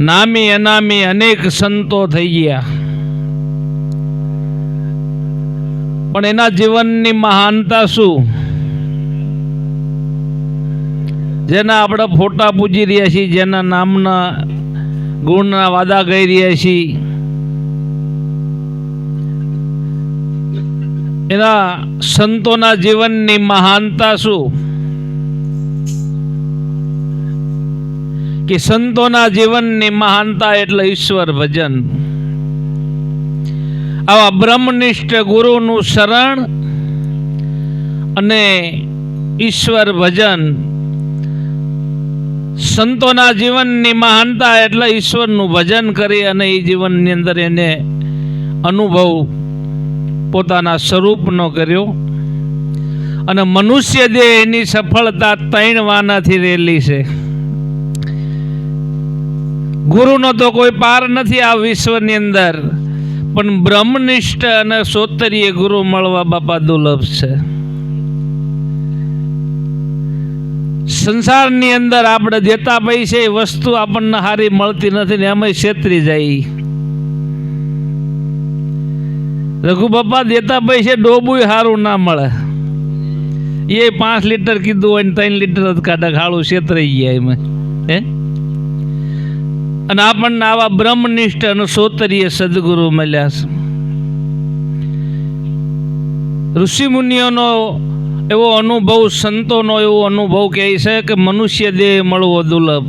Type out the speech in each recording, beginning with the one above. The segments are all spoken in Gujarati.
નામી અનામી અનેક સંતો થઈ ગયા. પણ એના જીવનની મહાનતા શું? જેના આપણે ફોટા પૂજી રહ્યા છીએ, જેના નામના ગુણના વાદા કહી રહ્યા છીએ. એના સંતોના જીવનની મહાનતા શું? કે સંતોના જીવનની મહાનતા એટલે ઈશ્વર ભજન. આવા બ્રહ્મનિષ્ઠ ગુરુનું શરણ અને ઈશ્વર ભજન. સંતોના જીવનની મહાનતા એટલે ઈશ્વરનું ભજન કરી અને એ જીવનની અંદર એને અનુભવ પોતાના સ્વરૂપનો કર્યો. અને મનુષ્ય દેહ એની સફળતા ત્રણ વાનાથી રહેલી છે. ગુરુનો તો કોઈ પાર નથી આ વિશ્વની અંદર. પણ બ્રહ્મનિષ્ઠ અને સોતરીય ગુરુ મળવા બાપા દુર્લભ છે. સંસારની અંદર આપણે દેતા પૈસે વસ્તુ આપણને સારી મળતી નથી ને એમાં છેતરી જાય. રઘુ બાપા દેતા પૈસે ડોબુય સારું ના મળે. એ પાંચ લીટર કીધું હોય ને ત્રણ લીટર જ કાઢા ખાડું છેતરાઈ ગયા એમાં. હે? અને આપણને આવા બ્રહ્મનિષ્ઠ અને સોતરીય સદગુરુ મળ્યા છે. ઋષિ મુનિઓનો એવો અનુભવ, સંતોનો એવો અનુભવ કહે છે કે મનુષ્ય દેહ મળવો દુર્લભ.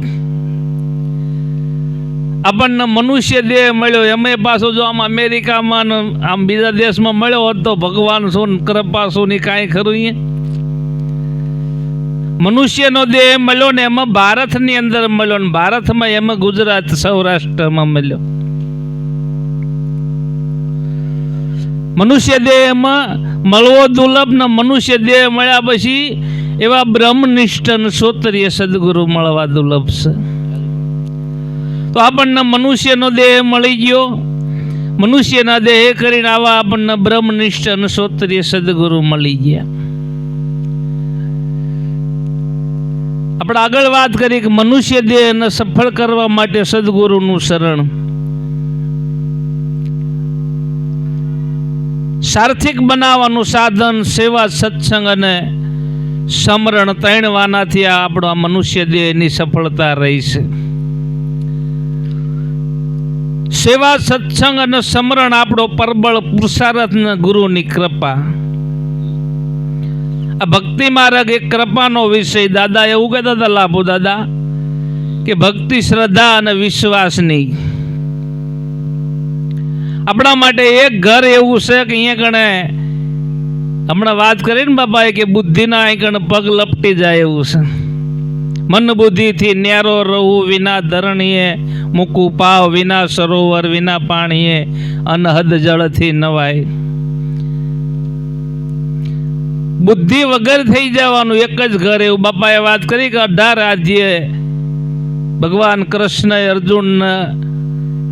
આપણને મનુષ્ય દેહ મળ્યો એમે પાછો જો આમ અમેરિકામાં આમ બીજા દેશમાં મળ્યો હોત તો ભગવાન શું કૃપા શું ની કાંઈ ખરું અહીંયા મનુષ્યનો દેહ મળ્યો ને એમાં ભારતની અંદર મળ્યો ને ભારતમાં એમાં ગુજરાત સૌરાષ્ટ્રમાં મળ્યો. મનુષ્ય દેહમાં મળવો દુર્લભ ને મનુષ્ય દેહ મળ્યા પછી એવા બ્રહ્મનિષ્ઠ ને સોતરીય સદગુરુ મળવા દુર્લભ છે. તો આપણને મનુષ્યનો દેહ મળી ગયો. મનુષ્યના દેહ કરીને આવા આપણને બ્રહ્મનિષ્ઠ અને સોતરીય સદગુરુ મળી ગયા. આપણે આગળ વાત કરી કે મનુષ્ય દેહને સફળ કરવા માટે સદગુરુનું શરણ. સાર્થિક બનાવવાનું સાધન, સેવા, સત્સંગ અને સમરણ ત્રણ વાનાથી આ આપણો આ મનુષ્ય દેહની સફળતા રહી સેવા, સત્સંગ અને સમરણ આપણો પરબળ પુરુષાર્થ ગુરુની કૃપા. આ ભક્તિ માર્ગ એક કૃપાનો વિષય. દાદા, એવું કહેતા હતા લાભો દાદા? કે ભક્તિ, શ્રદ્ધા અને વિશ્વાસની. આપણા માટે એક ઘર એવું છે કે અહીંયા કણે હમણાં વાત કરી ને બાપાએ કે બુદ્ધિના કણે પગ લપટી જાય એવું છે. મન બુદ્ધિથી ન્યારો રહું, વિના ધરણીએ મૂકું પાવ, વિના સરોવર, વિના પાણીએ અનહદ જળથી નવાય. બુદ્ધિ વગર થઈ જવાનું એક જ ઘર એવું. બાપાએ વાત કરી કે અઢાર રાજ્ય ભગવાન કૃષ્ણએ અર્જુનને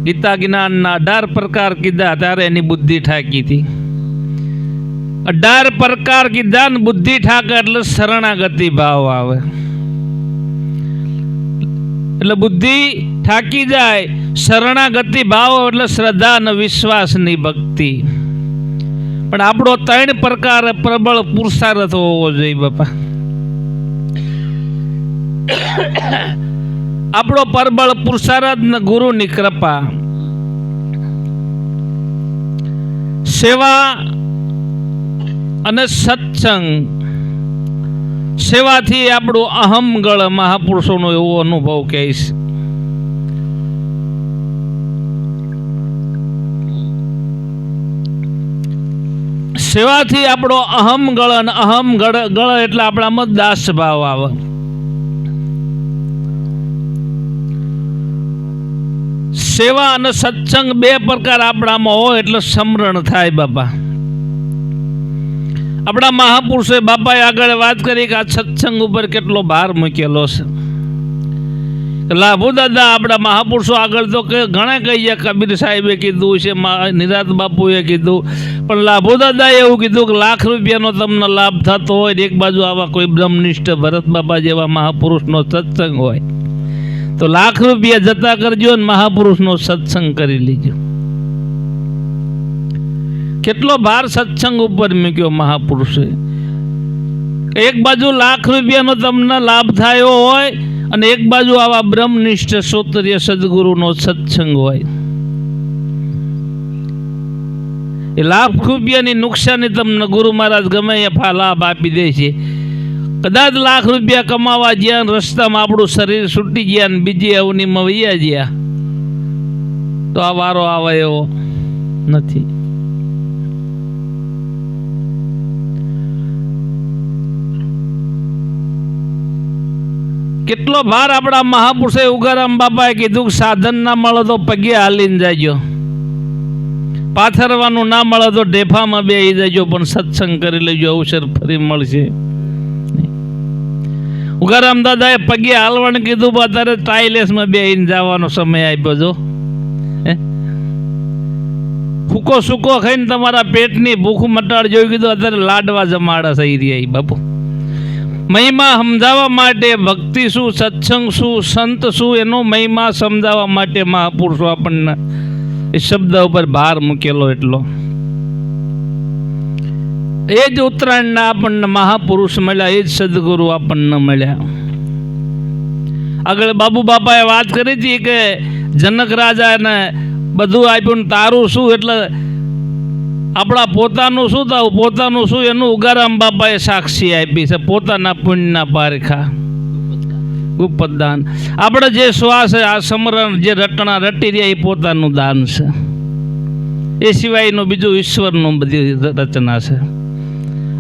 ગીતા જ્ઞાનના અઢાર પ્રકાર કીધા ત્યારે એની બુદ્ધિ ઠાકી હતી. અઢાર પ્રકાર કીધા ને બુદ્ધિ ઠાકે એટલે શરણાગતિ ભાવ આવે. એટલે બુદ્ધિ ઠાકી જાય, શરણાગતિ ભાવ એટલે શ્રદ્ધા અને વિશ્વાસની ભક્તિ. પણ આપણો ત્રણ પ્રકાર પ્રબળ પુરુષાર્થ હોવો જોઈએ બાપા. આપણો પરબળ પુરુષાર્થ ને ગુરુની કૃપા. સેવા અને સત્સંગ. સેવાથી આપણું અહમગળ મહાપુરુષોનો એવો અનુભવ કહીશ સેવાથી આપણો અહમ ગળન અહમ ગળ ગળ એટલે આપણામાં દાસ ભાવ આવે. સેવા અને સત્સંગ બે પ્રકાર આપણામાં હોય એટલે સમરણ થાય બાપા. આપણા મહાપુરુષે બાપાએ આગળ વાત કરી કે આ સત્સંગ ઉપર કેટલો ભાર મૂકેલો છે. લાભુ દાદા, આપણા મહાપુરુષો આગળ તો કે ઘણા કહીએ કબીર સાહેબે કીધું છે નિરાત બાપુએ કીધું. પણ લાભુ દાદાએ એવું કીધું કે લાખ રૂપિયાનો તમને લાભ થતો હોય એક બાજુ આવા કોઈ બ્રહ્મનિષ્ઠ ભરત બાબા જેવા મહાપુરુષનો સત્સંગ હોય, તો લાખ રૂપિયા જતા કરજો અને મહાપુરુષનો સત્સંગ કરી લીજો. કેટલો ભાર સત્સંગ ઉપર મૂક્યો મહાપુરુષે. એક બાજુ લાખ રૂપિયાનો તમને લાભ થયો હોય અને એક બાજુ આવા બ્રહ્મનિષ્ઠ સોતર્ય સદગુરુનો સત્સંગ હોય. એ લાભ ખૂબિયાની નુકસાની તમને ગુરુ મહારાજ ગમે એ લાભ આપી દે છે. કદાચ લાખ રૂપિયા કમાવા જ્યાં રસ્તામાં આપણું શરીર છૂટી ગયા ને બીજી અવનીમાં વૈયા ગયા, તો આ વારો આવે એવો નથી. કેટલો ભાર આપણા મહાપુરુષે ઉગારામ બાપાએ કીધું સાધન ના મળે તો પગે હાલીને જાજો. પાથરવાનું ના મળે તો ડેફામાં બે જજો, પણ સત્સંગ કરી લેજો, અવસર ફરી મળશે. ઉગારામ દાદાએ પગે હાલવાનું કીધું, પણ અત્યારે ટાઇલેસમાં બે જવાનો સમય આપ્યો જો? ફૂકો સૂકો ખાઈને તમારા પેટની ભૂખ મટાડ જોઈ કીધું, અત્યારે લાડવા જમાડા થઈ રહ્યા બાપુ. મહિમા સમજાવવા માટે ભક્તિ શું, સત્સંગ શું, સંત શું, એનો મહિમા સમજાવવા માટે મહાપુરુષો આપણને એ શબ્દ ઉપર ભાર મૂકેલો એટલો. એ જ ઉત્તરાયણના આપણને મહાપુરુષ મળ્યા, એ જ સદગુરુ આપણને મળ્યા. આગળ બાબુ બાપાએ વાત કરી હતી કે જનક રાજાને બધું આપ્યું તારું શું એટલે આપણા પોતાનું શું થવું? પોતાનું શું? એનું ઉગારામ બાપાએ સાક્ષી આપી છે. પોતાના પુણ્યના પારખા. ઉપદાન આપણે જે શ્વાસ આ સમરણ, જે રટણા રટી રહ્યા, એ પોતાનું દાન છે. એ સિવાયનું બીજું ઈશ્વરનું બધી રચના છે.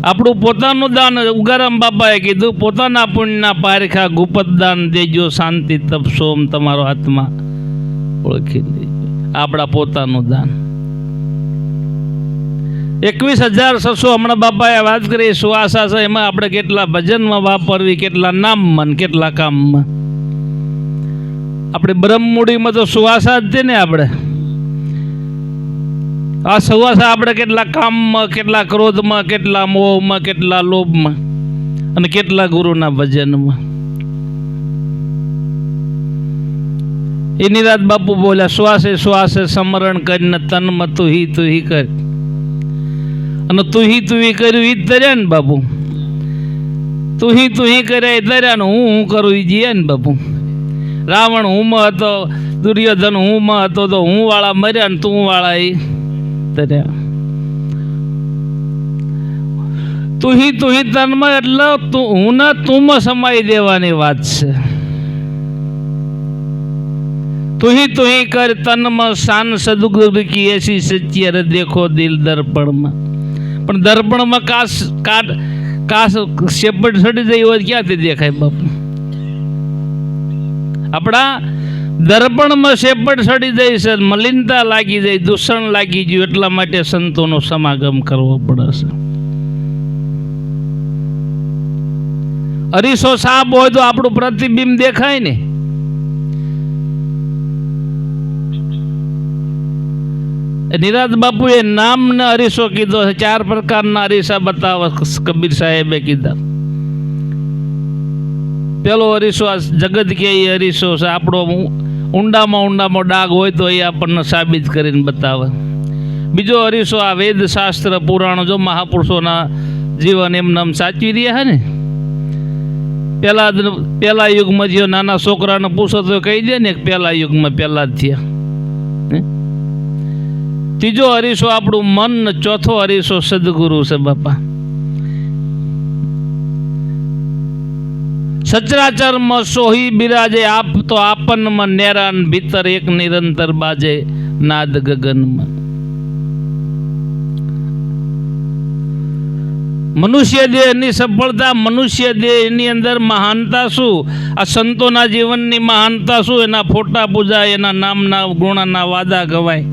આપણું પોતાનું દાન ઉગારામ બાપાએ કીધું, પોતાના પુણ્યના પારખા ગુપત દાન દેજો, શાંતિ તપસોમ તમારો આત્મા ઓળખી દેજો આપણા પોતાનું દાન. એકવીસ હજાર છસો હમણાં બાપાએ વાત કરી, સુવાસા છે, એમાં આપણે કેટલા ભજનમાં વાપરવી, કેટલા નામમાં કેટલા કામમાં. આપણે બ્રહ્મમૂડીમાં તો સુવાસા જ છે ને આપણે. આ સુવાસા આપણે કેટલા કામમાં, કેટલા ક્રોધમાં, કેટલા મોહમાં, કેટલા લોભમાં અને કેટલા ગુરુના ભજનમાં. એની રાત બાપુ બોલ્યા શ્વાસે શ્વાસે સમરણ કરીને તનમાં તું હી તું હી કર. અને તુહી તુહી કર્યું ઈ જ ધર્યા ને બાપુ. તુહી તુહી કર્યા એ ધર્યા ને હું હું કરું એ જીએ ને બાપુ. રાવણ હુંમાં હતો, દુર્યોધન હુંમાં હતો, તો હું વાળા મર્યા ને તું વાળા એ ધર્યા તુહી તુહી તનમાં એટલે તું, હું ના તુંમાં સમાઈ દેવાની વાત છે. તુહી તુહી કર તનમાં શાન સદગુરુ એસી સચ્ચી અરે દેખો દિલ દર્પણમાં પણ દર્પણમાં કાસ, કાટ, કાસ શેપટ સડી જઈ હોય ક્યાંથી દેખાય બાપુ? આપણા દર્પણમાં શેપટ સડી જાય છે, મલિનતા લાગી જાય, દૂષણ લાગી ગયું, એટલા માટે સંતોનો સમાગમ કરવો પડે છે. અરીસો સાપ હોય તો આપણું પ્રતિબિંબ દેખાય ને. નિરાજ બાપુએ નામને અરીસો કીધો ચાર પ્રકારના અરીસા બતાવે, કબીર સાહેબે કીધા. પેલો અરીસો આ જગત કે એ અરીસો છે. આપણો ઊંડામાં ઊંડામાં ડાઘ હોય તો એ આપણને સાબિત કરીને બતાવે. બીજો અરીસો આ વેદ શાસ્ત્ર પુરાણો, જો મહાપુરુષોના જીવન એમને આમ સાચવી રહ્યા હે ને. પહેલા પહેલા યુગમાં જે નાના છોકરાને પૂછો તો કહી દે ને પહેલા યુગમાં પહેલા જ થયા? ત્રીજો હરીશો આપણું મન, ચોથો હરીશો સદગુરુ છે બાપા. સચરાચરમાં સોહી બિરાજે, આપ તો આપનમાં નેરાન ભીતર એક નિરંતર બાજે, નાદ ગગનમાં. મનુષ્ય દેહની સફળતા, મનુષ્ય દેહની અંદર મહાનતા શું? આ સંતોના જીવનની મહાનતા શું? એના ફોટા પૂજા એના નામના ગુણાના વાદા ગવાય.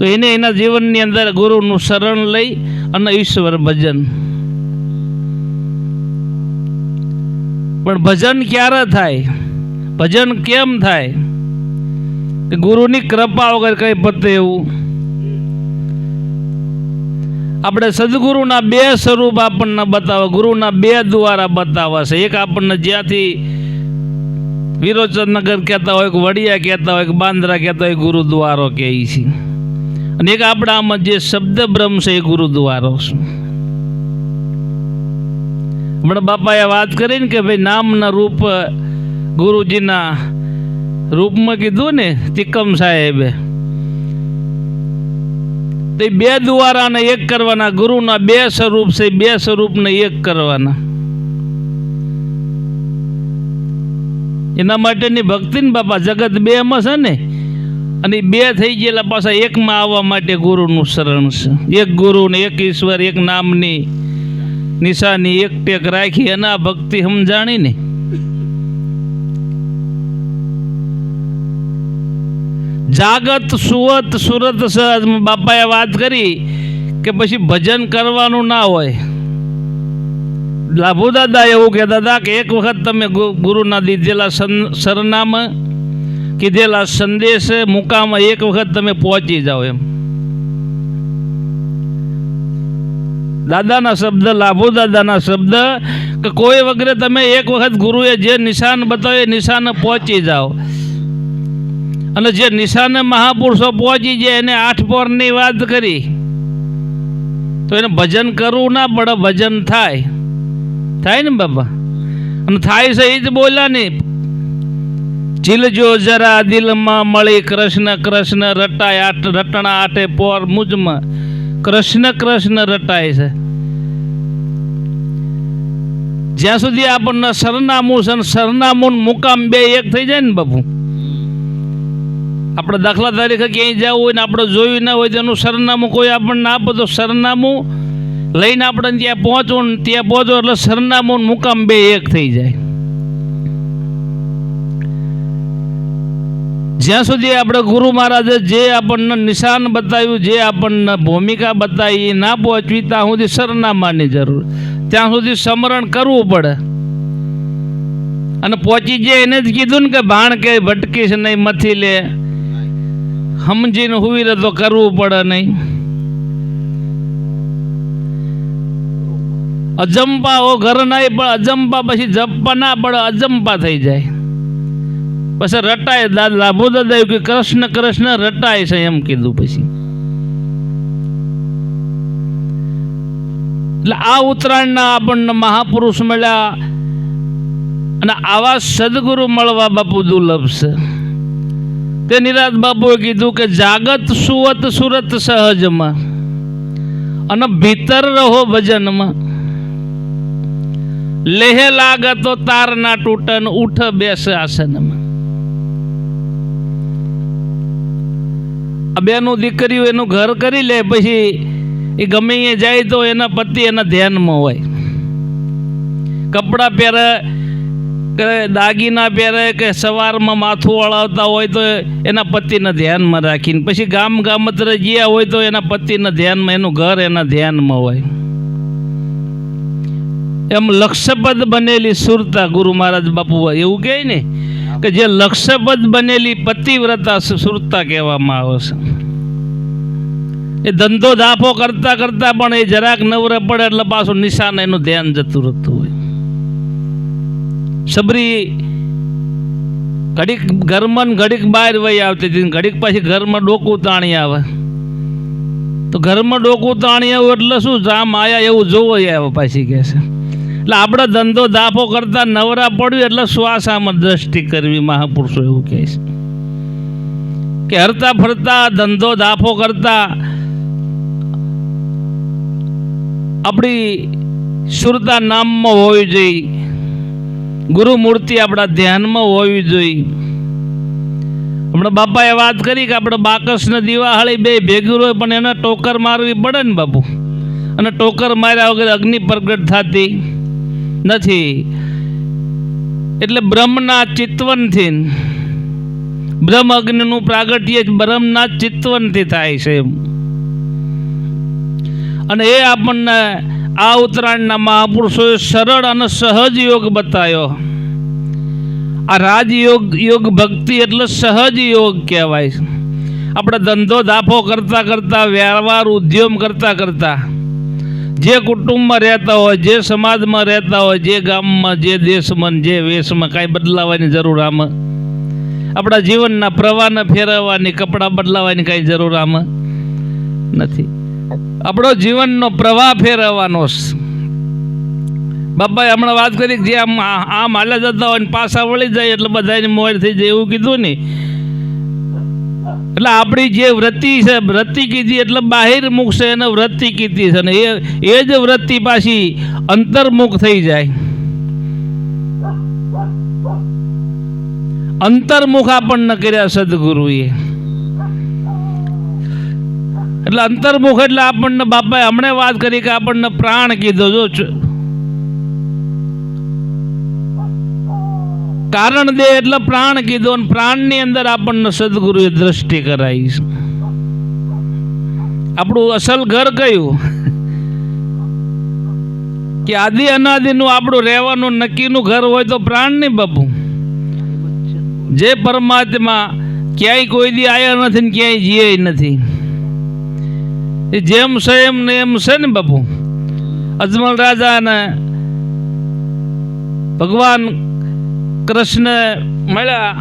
તો એને એના જીવનની અંદર ગુરુનું શરણ લઈ અને ઈશ્વર ભજન. પણ ભજન ક્યારે થાય? ભજન કેમ થાય? કે ગુરુની કૃપા વગર કઈ પતે એવું? આપણે સદગુરુના બે સ્વરૂપ આપણને બતાવે, ગુરુના બે દ્વારા બતાવે છે. એક આપણને જ્યાંથી વિરોચનગર કહેતા હોય કે વડિયા કહેતા હોય બાંદ્રા કહેતા હોય, ગુરુદ્વારો કહે છે. અને એક આપણા આમાં જે શબ્દ બ્રહ્મ છે એ ગુરુદ્વારો છે. હમણાં બાપાએ વાત કરી ને કે ભાઈ નામના રૂપ, ગુરુજીના રૂપમાં કીધું ને તિકમ સાહેબે. તો બે દ્વારાને એક કરવાના, ગુરુના બે સ્વરૂપ છે બે સ્વરૂપને એક કરવાના. એના માટેની ભક્તિ ને બાપા જગત બે માં છે ને અને બે થઈ ગયેલા પાછા એકમાં આવવા માટે ગુરુનું શરણ છે. એક ગુરુ ને એક ઈશ્વર, એક નામની નિશાની, એક ટેક રાખી એના ભક્તિ સમજાણી ને? જાગત, સુવત, સુરત સહજ બાપાએ વાત કરી કે પછી ભજન કરવાનું ના હોય. લાભુ દાદા એવું કહેતા હતા કે એક વખત તમે ગુરુના દીધેલા સરનામા કીધેલા સંદેશ મુકામ એક વખત તમે પહોંચી જાઓ એમ. દાદાના શબ્દ, લાભુ દાદાના શબ્દ, કે કોઈ વગેરે તમે એક વખત ગુરુએ જે નિશાન બતાવે નિશાને પહોંચી જાઓ. અને જે નિશાને મહાપુરુષો પહોંચી જાય એને આઠ પોરની વાત કરી. તો એને ભજન કરવું ના પડે, ભજન થાય. થાય ને બાબા અને થાય છે એ જ બોલ્યા ને ચીલજો જરા દિલમાં મળી કૃષ્ણ કૃષ્ણ રટાય આટ રટણા આટે પોર મુજમાં. કૃષ્ણ કૃષ્ણ રટાય છે. જ્યાં સુધી આપણને સરનામું છે સરનામું મુકામ બે એક થઈ જાય ને બાપુ. આપણે દાખલા તારીખે ક્યાંય જવું હોય ને આપણે જોયું ના હોય તેનું સરનામું કોઈ આપણને આપે તો સરનામું લઈને આપણે ત્યાં પહોંચવું ને ત્યાં પહોંચો એટલે સરનામું મુકામ બે એક થઈ જાય. જ્યાં સુધી આપણે ગુરુ મહારાજે જે આપણને નિશાન બતાવ્યું, જે આપણને ભૂમિકા બતાવી ના પહોંચવી, ત્યાં સુધી સરનામાની જરૂર. ત્યાં સુધી સ્મરણ કરવું પડે. અને પહોંચી જાય એને જ કીધું ને કે ભાણ કે ભટકીશ નહીં, મથી લે. સમજીને હુવી રહે તો કરવું પડે નહીં. અજંપા ઓ ઘર નહીં, પણ અજંપા પછી જપ્પા ના પડે, અજંપા થઈ જાય. પછી રટાય લાભો દાદા કે કૃષ્ણ કૃષ્ણ રટાય છે એમ કીધું પછી. એટલે આ ઉત્તરાયણના આપણને મહાપુરુષ મળ્યા અને આવા સદગુરુ મળવા બાપુ દુર્લભ છે. તે નિરાજ બાપુએ કીધું કે જાગત સુવત સુરત સહજમાં અને ભીતર રહો ભજનમાં. લેહ લાગતો તાર ના તૂટન ઉઠ બેસ આસનમાં. બેનું દીકરીઓ એનું ઘર કરી લે, પછી એ ગમે એ જાય તો એના પતિ એના ધ્યાનમાં હોય. કપડાં પહેરે, કે દાગીના પહેરે, કે સવારમાં માથું વળાવતા હોય તો એના પતિના ધ્યાનમાં રાખીને, પછી ગામ ગામત્રે ગયા હોય તો એના પતિના ધ્યાનમાં, એનું ઘર એના ધ્યાનમાં હોય. એમ લક્ષ્યપદ બનેલી સુરતા ગુરુ મહારાજ બાપુ એવું કહે ને કે જે લક્ષ્યબદ્ધ બનેલી પતિવ્રતા સુરતા કહેવામાં આવે છે. એ ધંધો દાફો કરતા કરતા પણ એ જરાક નવરે પડે એટલે પાછું નિશાન એનું ધ્યાન જતું રહેતું હોય. સબરી ઘડીક ઘરમાં ઘડીક બહાર વહી આવતી હતી ઘડીક પાછી ઘરમાં ડોકું તાણી આવે. તો ઘરમાં ડોકું તાણી આવું એટલે શું? જામ આયા એવું જોવો આવે પાછી કહે છે. એટલે આપણે ધંધો દાફો કરતા નવરા પડ્યું એટલે શ્વાસામાં દ્રષ્ટિ કરવી મહાપુરુષો એવું કહે છે. કે હરતા ફરતા, ધંધો દાફો કરતા, આપણી સુરતા નામમાં હોવી જોઈએ, ગુરુ મૂર્તિ આપણા ધ્યાનમાં હોવી જોઈએ. હમણાં બાપાએ વાત કરી કે આપણે બાકસને દિવાળી બે ભેગું હોય પણ એને ટોકર મારવી પડે ને બાપુ. અને ટોકર માર્યા વગર અગ્નિ પ્રગટ થતી. નથી. એટલે બ્રહ્મના ચિત્વનથી બ્રહ્મ અગ્નિનું પ્રાગટ્ય બ્રહ્મના ચિત્તવનથી થાય છે અને એ આપણને આ ઉત્તરાયણના મહાપુરુષોએ સરળ અને સહજ યોગ બતાવ્યો. આ રાજયોગ, યોગ ભક્તિ એટલે સહજ યોગ કહેવાય. આપણે ધંધો દાફો કરતા કરતા, વ્યવહાર ઉદ્યમ કરતા કરતા જે કુટુંબમાં રહેતા હોય, જે સમાજમાં રહેતા હોય, જે ગામમાં, જે દેશમાં, જે વેશમાં કાંઈ બદલાવાની જરૂર આમાં? આપણા જીવનના પ્રવાહને ફેરવવાની, કપડાં બદલાવાની કાંઈ જરૂર આમાં? નથી. આપણો જીવનનો પ્રવાહ ફેરવવાનો બાપાએ હમણાં વાત કરી જે આમ આમ હાલ્યા જતા હોય ને પાછા વળી જાય એટલે બધાની મોર થઈ જાય એવું કીધું ને. એટલે આપણી જે વૃત્તિ છે, વૃત્તિ કીધી એટલે બાહિરમુખ છે એને વૃત્તિ કીધી છે ને એ એ જ વૃત્તિ પાછી અંતર્મુખ થઈ જાય. અંતર્મુખ આપણને કર્યા સદગુરુએ. એટલે અંતર્મુખ એટલે આપણને બાપાએ હમણાં વાત કરી કે આપણને પ્રાણ કીધો, જો કારણ દે એટલે પ્રાણ કીધો અને પ્રાણની અંદર આપણને સદગુરુએ દ્રષ્ટિ કરાવી આપણું અસલ ઘર કયું? કે આદિ અનાદિનું આપણું રહેવાનું નક્કીનું ઘર હોય તો પ્રાણ નહીં બાપુ. જે પરમાત્મા ક્યાંય કોઈ દી આવ્યા નથી ને ક્યાંય જીએ નથી. એ જેમ છે એમ ને એમ છે ને બાપુ. અજમલ રાજા ને ભગવાન કૃષ્ણ મળ્યા.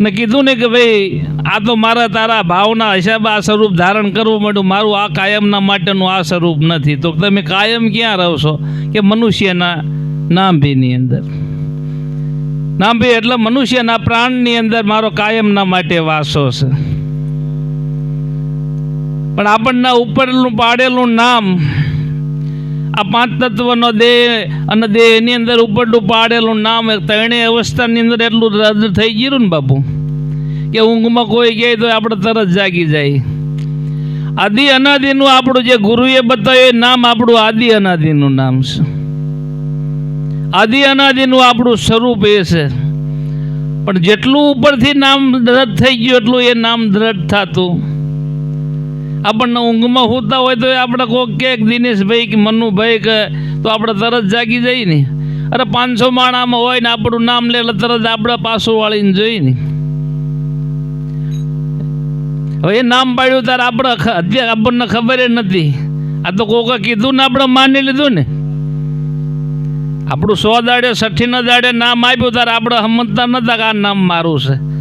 ને કીધું ને કે ભાઈ, આ તો મારા તારા ભાવના હિસાબે આ સ્વરૂપ ધારણ કરવું માંડ્યું મારું આ કાયમના માટેનું આ સ્વરૂપ નથી. તો તમે કાયમ ક્યાં રહો છો? કે મનુષ્યના નામભીની અંદર? નામભી એટલે મનુષ્યના પ્રાણની અંદર મારો કાયમના માટે વાસો છે. પણ આપણને ઉપરનું પાડેલું નામ આ પાંચ તત્વનો દેહ અને દેહ એની અંદર ઉપરડું પાડેલું નામ ત્રણેય અવસ્થાની અંદર એટલું રદ થઈ ગયું ને બાપુ. કે ઊંઘમાં કોઈ કહે તો આપણે તરત જાગી જાય. આદિ અનાદિનું આપણું જે ગુરુએ બતાવ્યું એ નામ આપણું આદિ અનાદિનું નામ છે. આદિ અનાદિનું આપણું સ્વરૂપ એ છે. પણ જેટલું ઉપરથી નામ દ્રઢ થઈ ગયું એટલું એ નામ દ્રઢ થતું. આપણને ઊંઘમાં હોતા હોય તો આપણે કોક કે દિનેશભાઈ કે મનુભાઈ કે તો આપણે તરત જાગી જઈએ ને. અરે પાંચસો માણામાં હોય ને આપણું નામ લે તરત આપણે પાછું વાળીને જોઈએ ને. હવે એ નામ પાડ્યું ત્યારે આપણે અત્યારે આપણને ખબર જ નથી. આ તો કોકે કીધું ને આપણે માની લીધું ને. આપણું સો દાડે, સઠ્ઠીના દાડે નામ આપ્યું ત્યારે આપણે સમજતા નતા કે આ નામ મારું છે.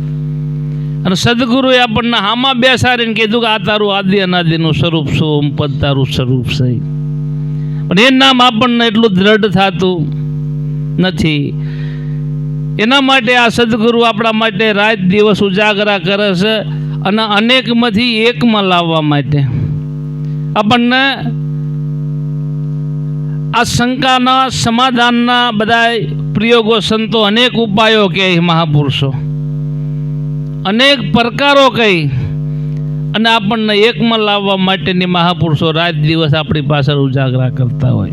અને સદગુરુએ આપણને હામાં બેસાડીને કીધું કે આ તારું આદિ અનાદિનું સ્વરૂપ છે, ઓમ તારું સ્વરૂપ છે. પણ એ નામ આપણને એટલું દ્રઢ થતું નથી. એના માટે આ સદગુરુ આપણા માટે રાત દિવસ ઉજાગરા કરે છે અને અનેકમાંથી એકમાં લાવવા માટે. આપણને આ શંકાના, સમાધાનના બધા પ્રયોગો, સંતો અનેક ઉપાયો કે મહાપુરુષો. અનેક પ્રકારો કહી અને આપણને એકમાં લાવવા માટેની મહાપુરુષો રાત દિવસ આપણી પાછળ ઉજાગરા કરતા હોય.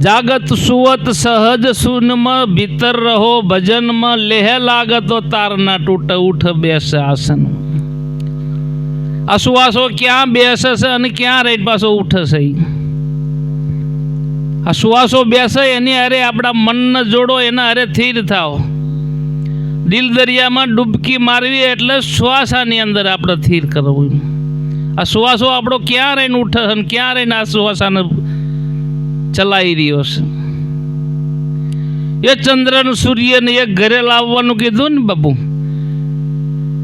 જાગત સુવત સહજ સુનમાં ભીતર રહો, ભજનમાં લેહ લાગતો તારના તૂટ, ઉઠ બેસે આસન. આ સુવાસો ક્યાં બેસે છે અને ક્યાં રહી પાછો ઉઠશે? આ શ્વાસો બેસે, એની અરે આપણા મનને જોડો, એના અરે થીર થાવ દિલ દરિયામાં ડૂબકી મારવી એટલે શ્વાસાની અંદર આપણે થીર કરવું. આ શ્વાસો આપણો ક્યાં રહીને ઉઠે અને ક્યાં રહીને આ શ્વાસાને ચલાવી રહ્યો છે. એ ચંદ્રનું સૂર્યને એક ઘરે લાવવાનું કીધું ને બાપુ.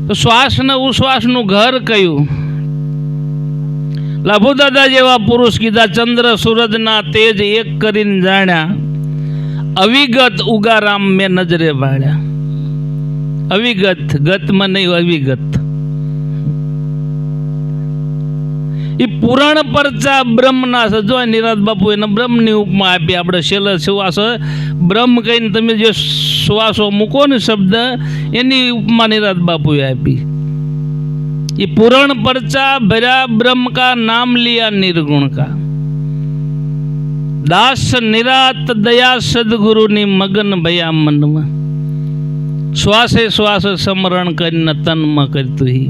તો શ્વાસ ને ઉશ્વાસનું ઘર કયું લાભુદાદા જેવા પુરુષ કીધા, ચંદ્ર સૂરજના તેજ એક કરીને જાણ્યા, અવિગત ઉગારામ મેં નજરે ભાળ્યા અવિગત, ગતમાં નહીં, અવિગત. એ પુરાણ પરચા બ્રહ્મના જો નિરાજ બાપુ એને બ્રહ્મની ઉપમા આપી, આપણે છેલ્લે શ્વાસ બ્રહ્મ કહીને તમે જે શ્વાસો મૂકો ને શબ્દ, એની ઉપમા નિરાજ બાપુએ આપી. ये पुराण पर्चा भरा ब्रह्म का नाम लिया निर्गुण का દાસ નિરાત દયા સદગુરુની મગન ભયા મનમાં શ્વાસે શ્વાસે સમરણ કરીને તનમાં કરતું હી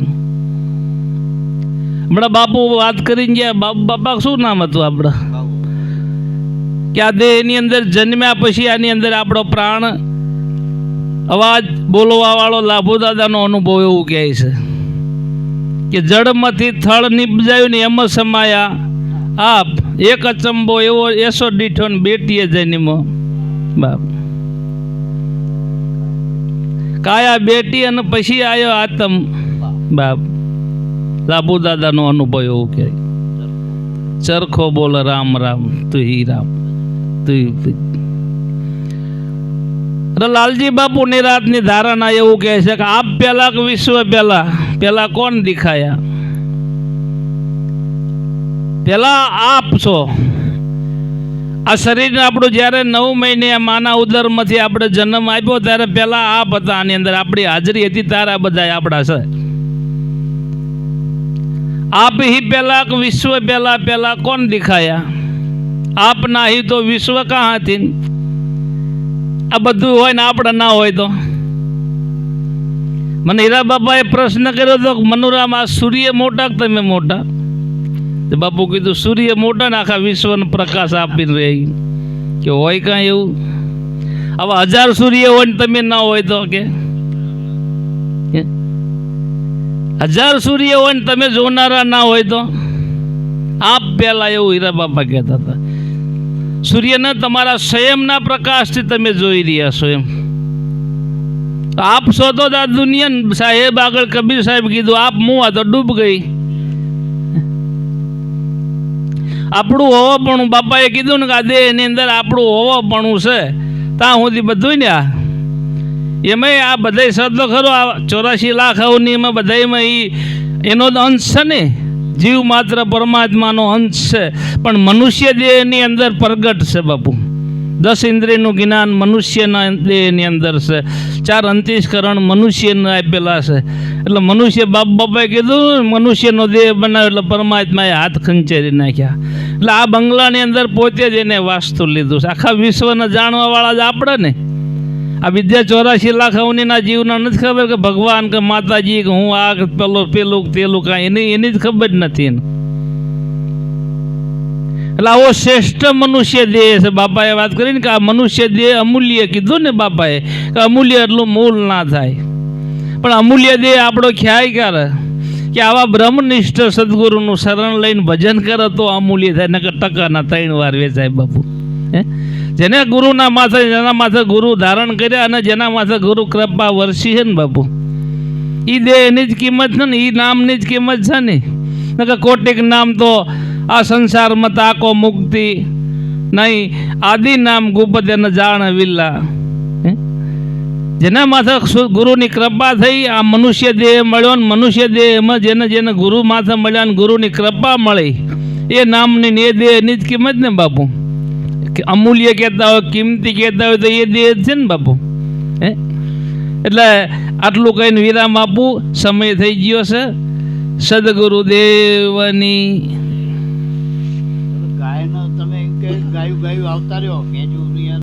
હમણાં બાપુ વાત કરીને ગયા બાપુ બાપા શું નામ હતું આપણા કે આ દેહની અંદર જન્મ્યા પછી આની અંદર આપણો પ્રાણ અવાજ બોલવા વાળો લાભો દાદાનો અનુભવ એવું કહે છે કે જળમાંથી થળ નીપજાયું ને એમાં સમાયા. આપ એક અચંબો એવો એસો દીઠો ને બેટીએ જન્મો બાપ. કાયા બેટી અને પછી આવ્યો આતમ. બાપ. લાભુ દાદાનો અનુભવ એવું કે ચરખો બોલ રામ રામ તું હી રામ તું લાલજી બાપુ નિરાતની ધારણા એવું કહે છે કે આપ પહેલા કે વિશ્વ પહેલા? પહેલા કોણ દેખાયા? પહેલા આપ છો. આ શરીરને આપણું જ્યારે નવ મહિને માના ઉદરમાંથી આપણે જન્મ આપ્યો ત્યારે પહેલા આપ હતા આની અંદર. આપણી હાજરી હતી ત્યારે આ બધા આપણા છે. આપ હી પહેલા વિશ્વ પહેલા પહેલા કોણ દેખાયા? આપ ના હી તો વિશ્વ કાં હતી? આ બધું હોય ને આપણે ના હોય તો. મને હીરા બાપાએ પ્રશ્ન કર્યો હતો મનુરામ આ સૂર્ય મોટા તમે મોટા? તો બાપુ કીધું, સૂર્ય મોટા આખા વિશ્વનો પ્રકાશ આપીને રહે. કે હોય કાંઈ એવું? હવે હજાર સૂર્ય હોય ને તમે ના હોય તો કે? હજાર સૂર્ય હોય ને તમે જોનારા ના હોય તો? આપ પહેલાં એવું હીરા બાપા કહેતા હતા. સૂર્યને તમારા સ્વયંના પ્રકાશથી તમે જોઈ રહ્યા છો એમ. આપ શોધો તો આ દુનિયા સાહેબ આગળ કબીર સાહેબ કીધું, આપ મું આ તો ડૂબ ગઈ. આપણું હોવાપણું બાપાએ કીધું ને કે આ દેહની અંદર આપણું હોવાપણું છે, ત્યાં સુધી બધું ને આ એમાંય આ બધાય શબ્દો ખરો, આ ચોરાશી લાખ અવની એમાં બધાયમાં એ એનો અંશ છે ને. જીવ માત્ર પરમાત્માનો અંશ છે. પણ મનુષ્ય દેહની અંદર પ્રગટ છે બાપુ. દસ ઇન્દ્રિયનું જ્ઞાન મનુષ્યના દેહની અંદર છે. ચાર અંતિષ્કરણ મનુષ્યને આપેલા છે. એટલે મનુષ્ય બાપ બાપાએ કીધું, મનુષ્યનો દેહ બનાવ્યો એટલે પરમાત્માએ હાથ ખંચેરી નાખ્યા. એટલે આ બંગલાની અંદર પોતે જ એને વાસ્તુ લીધું છે. આખા વિશ્વને જાણવાવાળા જ આપણે ને. આ વિદ્યા ચોરાશી લાખ અવનીના જીવના નથી ખબર કે ભગવાન કે માતાજી કે હું આ પેલો, પેલું પેલું કાંઈ. એની એની જ ખબર નથી એને. એટલે આવો શ્રેષ્ઠ મનુષ્ય દેહ છે. બાપાએ વાત કરીને કે આ મનુષ્ય દેહ અમૂલ્ય કીધું ને બાપાએ કે અમૂલ્ય એટલું મૂળ ના થાય. પણ અમૂલ્ય દેહ આપણો ખ્યાલ કરે કે આવા બ્રહ્મનિષ્ઠ સદગુરુનું શરણ લઈને ભજન કરે તો અમૂલ્ય થાય, નકર ટકાના ત્રણ વાર વેચાય બાપુ. હે? જેને ગુરુના માથે, જેના માથે ગુરુ ધારણ કર્યા અને જેના માથે ગુરુ કૃપા વરસી છે ને બાપુ. એ દેહ એની જ કિંમત છે ને એ નામની જ કિંમત છે ને. નકર કોટિક નામ તો આ સંસારમાં તાકો મુક્તિ નહીં. આદિ નામ ગુપત એને જાણ વિલ્લા? જેના માથે ગુરુની કૃપા થઈ, આ મનુષ્ય દેહ મળ્યો ને મનુષ્ય દેહમાં જેને જેને ગુરુ માથે મળ્યા ને ગુરુની કૃપા મળી. એ નામની ને એ દેહની જ કિંમત ને બાપુ? અમૂલ્ય કહેતા હોય, કિંમતી કહેતા હોય તો એ દેહ જ છે ને બાપુ? હે? એટલે આટલું કહીને વિરામ આપું. સમય થઈ ગયો છે. સદગુરુદેવની એમ ગાયું ગાયું આવતા રહ્યો કે જો